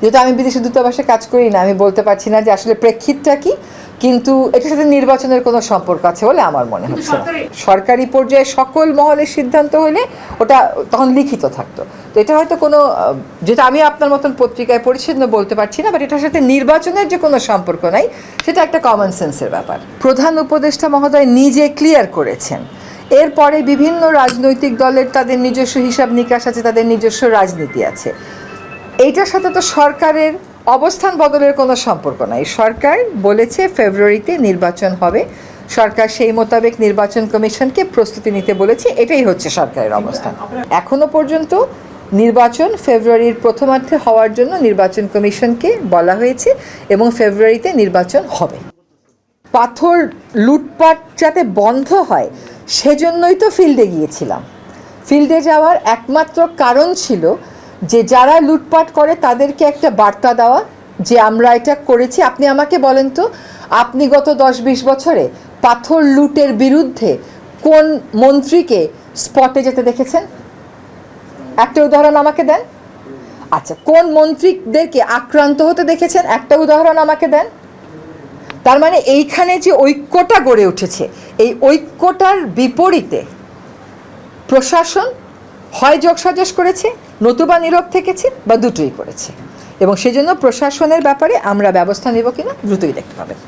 যেহেতু আমি বিদেশি দূতাবাসে কাজ করি না আমি বলতে পারছি না যে আসলে প্রেক্ষিতটা কি কিন্তু এটার সাথে নির্বাচনের কোনো সম্পর্ক আছে বলে আমার মনে হচ্ছে। সরকারি পর্যায়ে সকল মহলের সিদ্ধান্ত হলে ওটা তখন লিখিত থাকতো। তো এটা হয়তো কোনো যেটা আমি আপনার মতন পত্রিকায় পরিচ্ছন্ন বলতে পারছি না বাট এটার সাথে নির্বাচনের যে কোনো সম্পর্ক নাই সেটা একটা কমন সেন্সের ব্যাপার। প্রধান উপদেষ্টা মহোদয় নিজে ক্লিয়ার করেছেন। এরপরে বিভিন্ন রাজনৈতিক দলের তাদের নিজস্ব হিসাব নিকাশ আছে তাদের নিজস্ব রাজনীতি আছে। এইটার সাথে তো সরকারের অবস্থান বদলের কোনো সম্পর্ক নাই। সরকার বলেছে ফেব্রুয়ারিতে নির্বাচন হবে। সরকার সেই মোতাবেক নির্বাচন কমিশনকে প্রস্তুতি নিতে বলেছে। এটাই হচ্ছে সরকারের অবস্থান। এখনও পর্যন্ত নির্বাচন ফেব্রুয়ারির প্রথমার্ধে হওয়ার জন্য নির্বাচন কমিশনকে বলা হয়েছে এবং ফেব্রুয়ারিতে নির্বাচন হবে। পাথর লুটপাট যাতে বন্ধ হয়, সেজন্যই তো ফিল্ডে গিয়েছিলাম। ফিল্ডে যাওয়ার একমাত্র কারণ ছিল যে যারা লুটপাট করে তাদেরকে একটা বার্তা দেওয়া যে আমরা এটা করেছি। আপনি আমাকে বলেন তো, আপনি গত দশ বিশ বছরে পাথর লুটের বিরুদ্ধে কোন মন্ত্রীকে স্পটে যেতে দেখেছেন? একটা উদাহরণ আমাকে দেন। আচ্ছা কোন মন্ত্রীদেরকে আক্রান্ত হতে দেখেছেন? একটা উদাহরণ আমাকে দেন। তার মানে এইখানে যে ঐক্যটা গড়ে উঠেছে, এই ঐক্যটার বিপরীতে প্রশাসন হয় যোগসাজশ করেছে নতুবা নীরব থেকেছি বা দুটোই করেছি। এবং সেজন্য প্রশাসনের ব্যাপারে আমরা ব্যবস্থা নেব কিনা দ্রুতই দেখতে পাবেন।